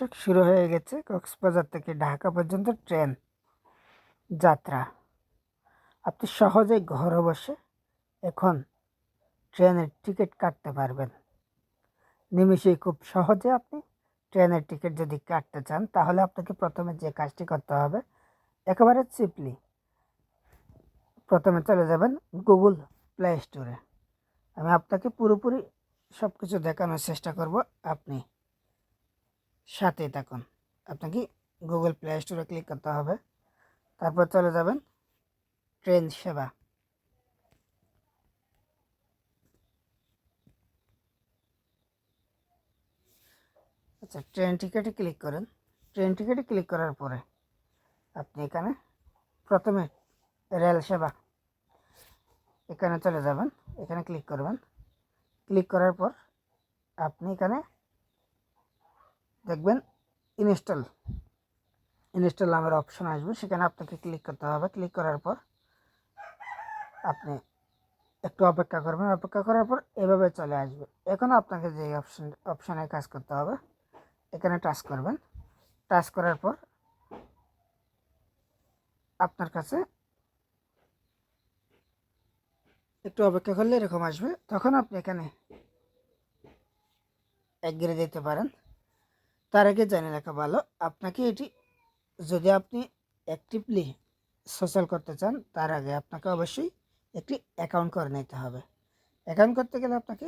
দর্শক শুরু হয়ে গেছে। কক্সবাজার থেকে ঢাকা পর্যন্ত ট্রেন যাত্রা। আপনি সহজেই ঘরে বসে এখন ট্রেনের টিকিট কাটতে পারবেন। নিমিষেই খুব সহজে আপনি ট্রেনের টিকিট যদি কাটতে চান, তাহলে আপনাকে প্রথমে যে কাজটি করতে হবে, একেবারে চিপলি। প্রথমে চলে যাবেন গুগল প্লে স্টোরে। আমি আপনাকে পুরোপুরি সব কিছু দেখানোর চেষ্টা করব। আপনি সাথে থাকুন। আপনাকে গুগল প্লে স্টোরে ক্লিক করতে হবে। তারপর চলে যাবেন ট্রেন সেবা আচ্ছা ট্রেন টিকিটে ক্লিক করেন। ট্রেন টিকিটে ক্লিক করার পরে আপনি এখানে প্রথমে রেল সেবা এখানে চলে যাবেন। এখানে ক্লিক করবেন। ক্লিক করার পর আপনি এখানে দেখবেন ইনস্টল ইনস্টল নামের অপশন আসবে। সেখানে আপনাকে ক্লিক করতে হবে। ক্লিক করার পর আপনি একটু অপেক্ষা করবেন। অপেক্ষা করার পর এভাবে চলে আসবে। এখন আপনাকে যে অপশন অপশানে কাজ করতে হবে, এখানে টাচ করবেন। টাচ করার পর আপনার কাছে একটু অপেক্ষা করলে এরকম আসবে। তখন আপনি এখানে এগিয়ে দিতে পারেন। তার আগে জানে রাখা ভালো, আপনাকে এটি যদি আপনি অ্যাক্টিভলি সোশ্যাল করতে চান, তার আগে আপনাকে অবশ্যই একটি অ্যাকাউন্ট করে নিতে হবে। অ্যাকাউন্ট করতে গেলে আপনাকে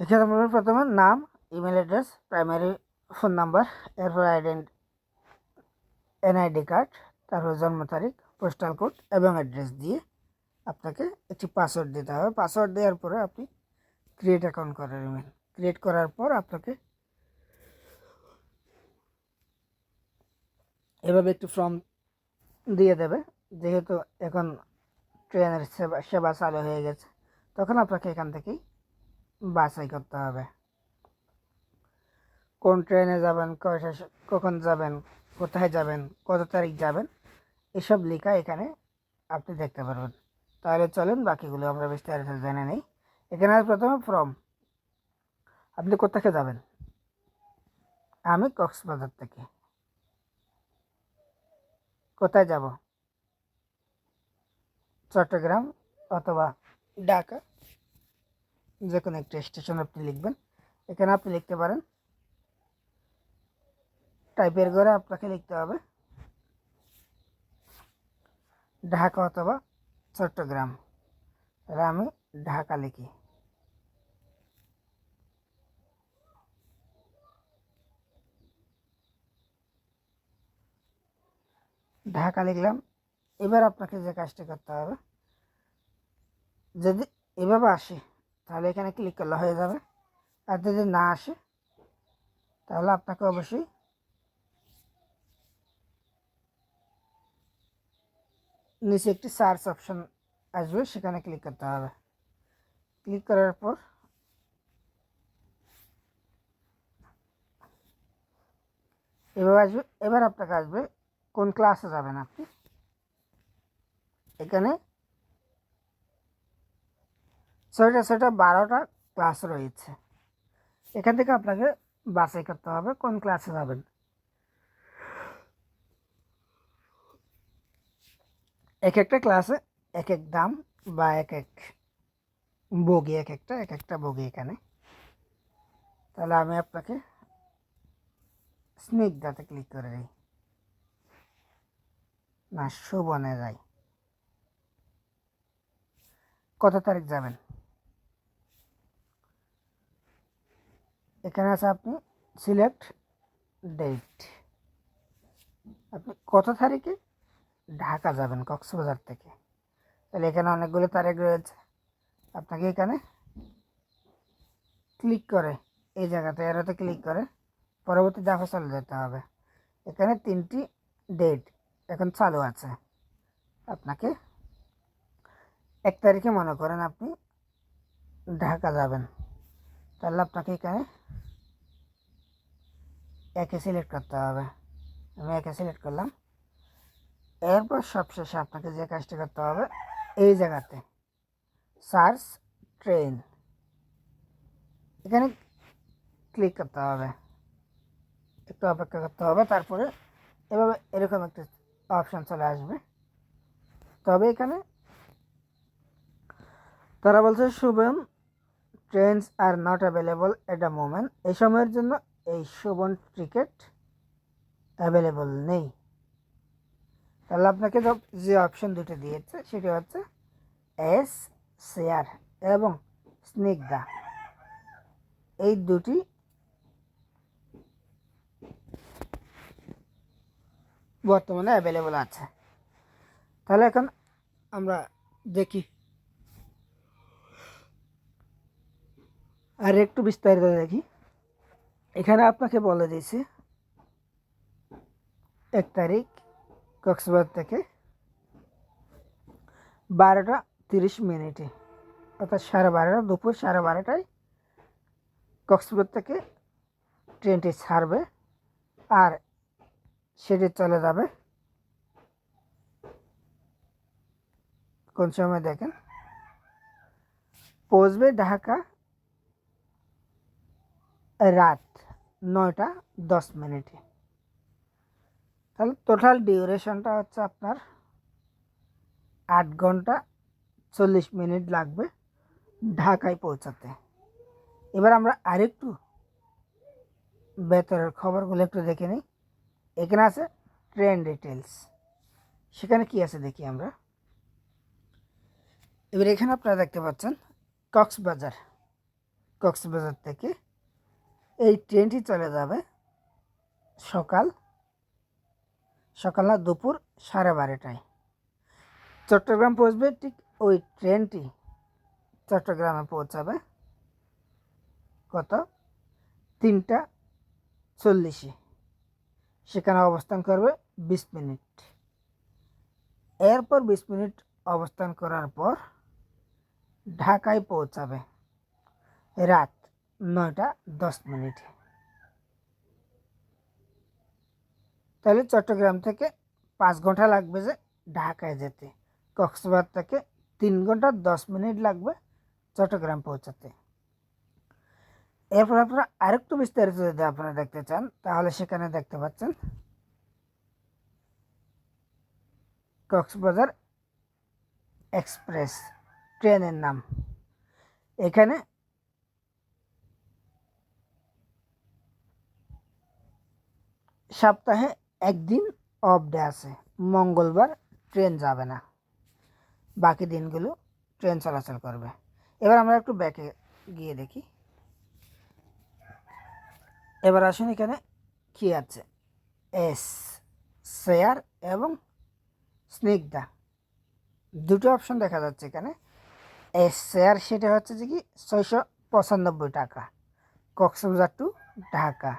এখানে আপনার প্রথমে নাম email address primary phone number এরপর আইডেন্টি এনআইডি কার্ড তারপর জন্ম তারিখ পোস্টাল কোড এবং অ্যাড্রেস দিয়ে আপনাকে একটি পাসওয়ার্ড দিতে হবে। পাসওয়ার্ড দেওয়ার পরে আপনি ক্রিয়েট অ্যাকাউন্ট করে নেবেন ক্রিয়েট করার পর আপনাকে এভাবে একটু ফর্ম দিয়ে দেবে। যেহেতু এখন ট্রেনের সেবা সেবা চালু হয়ে গেছে, তখন আপনাকে এখান থেকেই বাছাই করতে হবে। কোন ট্রেনে যাবেন কখন যাবেন, কোথায় যাবেন, কত তারিখ যাবেন, এসব লেখা এখানে আপনি দেখতে পারবেন। তাহলে চলেন, বাকিগুলো আমরা বিস্তারিত জেনে নেই। এখানে প্রথমে ফর্ম আপনি কোথাকে যাবেন? আমি কক্সবাজার থেকে। কোথায় যাব? চট্টগ্রাম অথবা ঢাকা? যে কোনো একটা স্টেশন আপনি লিখবেন। এখানে আপনি লিখতে পারেন। টাইপের করে আপনাকে লিখতে হবে। ঢাকা অথবা চট্টগ্রাম। তাহলে আমি ঢাকা লিখি। ঢাকা লিখলাম। এবার আপনাকে যে কাজটি করতে হবে, যদি এভাবে আসে, তাহলে এখানে ক্লিক করলে হয়ে যাবে। আর যদি না আসে, তাহলে আপনাকে অবশ্যই নিচে একটি সার্চ অপশন আসবে, সেখানে ক্লিক করতে হবে। ক্লিক করার পর এবার আসবে। এবার আপনাকে আসবে কোন ক্লাসে যাবেন আপনি? এখানে ছয়টা ছয়টা, বারোটা ক্লাস রয়েছে। এখান থেকে আপনাকে বাছাই করতে হবে কোন ক্লাসে যাবেন। এক একটা ক্লাসে এক এক দাম বা এক এক বগি, এক একটা এক একটা বগি এখানে। তাহলে আমি আপনাকে স্নিগ্ধাতে ক্লিক করে দিই। না সুবনে যাই কত তারিখ যাবেন? এখানে আছে আপনি সিলেক্ট ডেট আপনি কত তারিখে ঢাকা যাবেন কক্সবাজার থেকে? তাহলে এখানে অনেকগুলো তারিখ রয়েছে। আপনাকে এখানে ক্লিক করে, এই জায়গাতে এরাতে ক্লিক করে পরবর্তী দফা চলে যেতে হবে। এখানে তিনটি ডেট এখন চালু আছে। আপনাকে এক তারিখে মনে করেন আপনি ঢাকা যাবেন। তাহলে আপনাকে এখানে একে সিলেক্ট করতে হবে। আমি একে সিলেক্ট করলাম। এরপর সবশেষে আপনাকে যে কাজটি করতে হবে, এই জায়গাতে সার্চ ট্রেন এখানে ক্লিক করতে হবে। একটু অপেক্ষা করতে হবে, তারপরে এভাবে এরকম একটা অপশান চলে আসবে। তবে এখানে তারা বলছে, Shubham trains are not available at the moment এই সময়ের জন্য এই শুভন টিকিট অ্যাভেলেবল নেই। তাহলে আপনাকে যে- যে অপশন দুটো দিয়েছে, সেটি হচ্ছে এস শেয়ার এবং স্নিগ্ধা এই দুটি বর্তমানে অ্যাভেলেবল আছে। তাহলে এখন আমরা দেখি। আর একটু বিস্তারিত দেখি। এখানে আপনাকে বলে দিয়েছি, এক তারিখ কক্সবাজার থেকে বারোটা তিরিশ মিনিটে, অর্থাৎ সাড়ে বারোটা, দুপুর সাড়ে বারোটায় কক্সবাজার থেকে ট্রেনটি ছাড়বে। আর সেটি চলে যাবে। কোন সময় দেখেন। পৌঁছবে ঢাকা রাত নয়টা দশ মিনিটে। তাহলে টোটাল ডিউরেশনটা হচ্ছে আপনার আট ঘণ্টা চল্লিশ মিনিট লাগবে ঢাকায় পৌঁছাতে। এবার আমরা আরেকটু ভেতরের খবরগুলো একটু দেখে নিই। এখানে আছে ট্রেন ডিটেলস সেখানে কি আছে দেখি আমরা। এবার এখানে আপনারা দেখতে পাচ্ছেন কক্সবাজার। কক্সবাজার থেকে এই ট্রেনটি চলে যাবে সকাল সকাল না দুপুর সাড়ে বারোটায়। চট্টগ্রাম পৌঁছবে ঠিক ওই ট্রেনটি চট্টগ্রামে পৌঁছাবে কত? তিনটা চল্লিশে। সেখানে অবস্থান করবে বিশ মিনিট। এরপর বিশ মিনিট অবস্থান করার পর ঢাকায় পৌঁছাবে রাত নয়টা দশ মিনিটে। তাহলে চট্টগ্রাম থেকে পাঁচ ঘণ্টা লাগবে যে ঢাকায় যেতে। কক্সবাজার থেকে তিন ঘণ্টা দশ মিনিট লাগবে চট্টগ্রাম পৌঁছাতে। এরপর আপনারা আরেকটু বিস্তারিত যদি আপনারা দেখতে চান, তাহলে সেখানে দেখতে পাচ্ছেন কক্সবাজার এক্সপ্রেস ট্রেনের নাম। এখানে সপ্তাহে একদিন অফ ডে আছে, মঙ্গলবার ট্রেন যাবে না। বাকি দিনগুলো ট্রেন চলাচল করবে। এবার আমরা একটু ব্যাকে গিয়ে দেখি। এবার আসুন এখানে, কি আছে? এস শেয়ার এবং স্নিগ্ধা। দুটো অপশন দেখা যাচ্ছে এখানে। এস শেয়ার সেটা হচ্ছে যে কি, ছয়শো পঁচানব্বই টাকা। কক্সবাজার টু ঢাকা।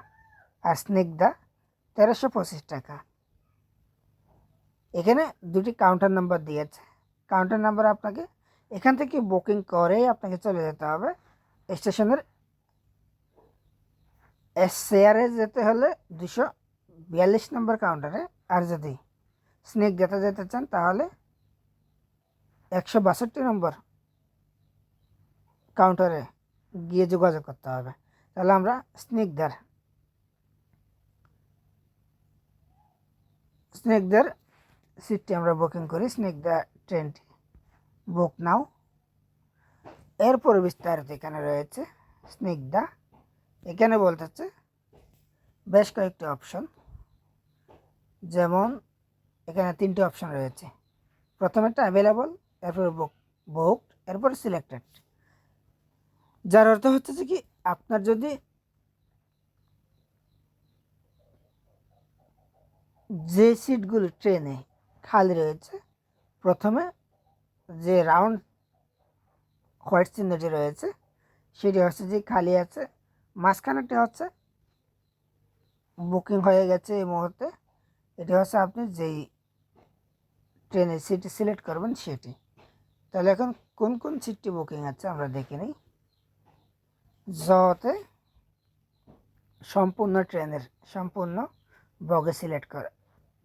আর স্নিগ্ধা তেরোশো পঁচিশ টাকা। এখানে দুটি কাউন্টার নাম্বার দিয়েছে। কাউন্টার নাম্বার আপনাকে এখান থেকে বুকিং করেই আপনাকে চলে যেতে হবে। স্টেশনের শেয়ারে যেতে হলে দুশো বিয়াল্লিশ নম্বর কাউন্টারে আর যদি স্নেক যেতে যেতে চান, তাহলে একশো বাষট্টি নম্বর কাউন্টারে গিয়ে যোগাযোগ করতে হবে। তাহলে আমরা স্নেকদার স্নেকদার সিটটি আমরা বুকিং করি স্নেকদা ট্রেনটি বুক নাও এরপরে বিস্তারিত এখানে রয়েছে স্নিগ্ধা এখানে বলতেছে বেশ কয়েকটি অপশন। যেমন এখানে তিনটি অপশন রয়েছে। প্রথমেরটা অ্যাভেলেবল এরপরে বুক বুক এরপরে সিলেক্টেড যার অর্থ হচ্ছে যে কি, আপনার যদি যে সিটগুলো ট্রেনে খালি রয়েছে, প্রথমে যে রাউন্ড হোয়াইট চিহ্নটি রয়েছে, সেটি হচ্ছে যে খালি আছে মাঝখানেরটি হচ্ছে বুকিং হয়ে গেছে এই মুহূর্তে। এটি হচ্ছে আপনি যেই ট্রেনের সিটটি সিলেক্ট করবেন সেটি। তাহলে এখন কোন কোন সিটটি বুকিং আছে আমরা দেখে নিই। জতে সম্পূর্ণ ট্রেনের সম্পূর্ণ বগে সিলেক্ট করা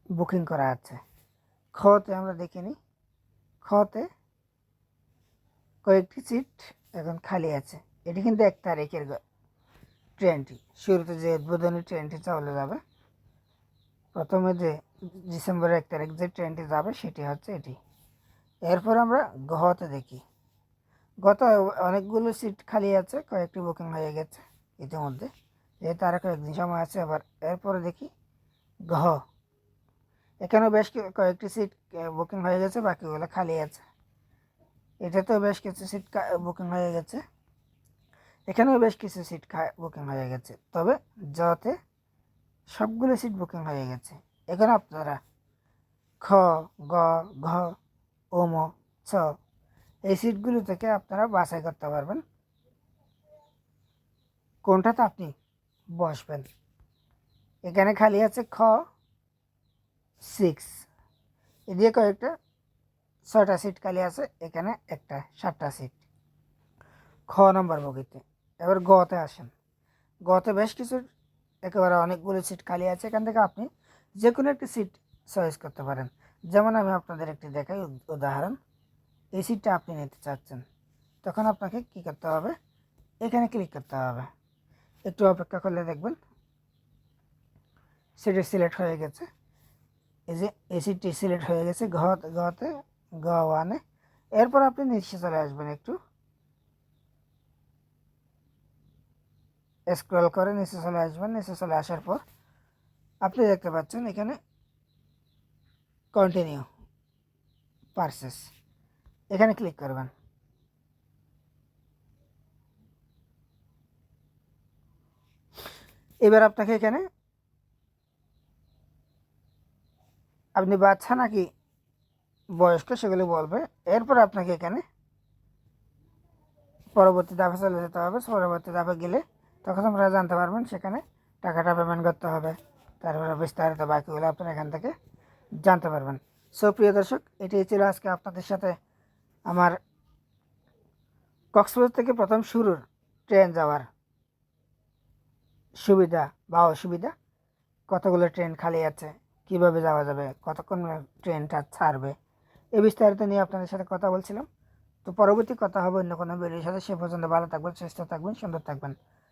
বুকিং করা আছে। খতে আমরা দেখে নিই। খতে কয়েকটি সিট এখন খালি আছে। এটি কিন্তু এক তারিখের ট্রেনটি, শুরুতে যে উদ্বোধনী ট্রেনটি চলে যাবে, প্রথমে যে ডিসেম্বরের এক তারিখ যে ট্রেনটি যাবে সেটি হচ্ছে এটি। এরপর আমরা গহতে দেখি। গত অনেকগুলো সিট খালি আছে, কয়েকটি বুকিং হয়ে গেছে ইতিমধ্যে যেহেতু আরও কয়েকদিন সময় আছে, আবার এরপরে দেখি গহ। এখানেও বেশ কয়েকটি সিট বুকিং হয়ে গেছে, বাকিগুলো খালি আছে। এটাতেও বেশ কিছু সিট বুকিং হয়ে গেছে। এখানেও বেশ কিছু সিট বুকিং হয়ে গেছে। তবে জতে সবগুলো সিট বুকিং হয়ে গেছে। এখানে আপনারা খ, গ, ঘ ওম ছ, এই সিটগুলো থেকে আপনারা বাছাই করতে পারবেন। কোনটাতে আপনি বসবেন? এখানে খালি আছে খ সিক্স এদিকে কয়েকটা, ছয়টা সিট খালি আছে, এখানে একটা, সাতটা সিট খ নম্বর বগিতে। এবার গতে আসেন। গতে বেশ কিছু একেবারে অনেকগুলো সিট খালি আছে, এখান থেকে আপনি যে কোনো একটি সিট চয়েস করতে পারেন। যেমন আমি আপনাদের একটি দেখাই উদ- উদাহরণ। এই সিটটা আপনি নিতে চাচ্ছেন। তখন আপনাকে কি করতে হবে? এখানে ক্লিক করতে হবে। একটু অপেক্ষা করলে দেখবেন সিটি সিলেক্ট হয়ে গেছে। এই যে, এই সিটটি সিলেক্ট হয়ে গেছে ঘ ঘতে গ ওয়ানে এরপর আপনি নিচে চলে আসবেন একটু। স্ক্রল করে নিচে চলে আসবেন, নিচে চলে আসার পর আপনি দেখতে পাচ্ছেন এখানে কন্টিনিউ পারচেস এখানে ক্লিক করবেন। এবার আপনাকে এখানে আপনি বাচ্চা নাকি বয়স্ক সেগুলো বলবে। এরপর আপনাকে এখানে পরবর্তী ধাপে চলে যেতে হবে। পরবর্তী ধাপে গেলে তখন আপনারা জানতে পারবেন সেখানে টাকাটা পেমেন্ট করতে হবে। তারপরে বিস্তারিত বাকিগুলো আপনারা এখান থেকে জানতে পারবেন। সো প্রিয় দর্শক, এটাই ছিল আজকে আপনাদের সাথে আমার কক্সবাজার থেকে প্রথম শুরুর ট্রেন যাওয়ার সুবিধা বা অসুবিধা। কতগুলো ট্রেন খালি আছে, কীভাবে যাওয়া যাবে, কতক্ষণ ট্রেনটা ছাড়বে এই বিস্তারিত নিয়ে আপনাদের সাথে কথা বলছিলাম। তো পরবর্তী কথা হবে অন্য কোনো ভিডিওর সাথে, সে পর্যন্ত ভালো থাকবেন, সুস্থ থাকবেন, সুন্দর থাকবেন।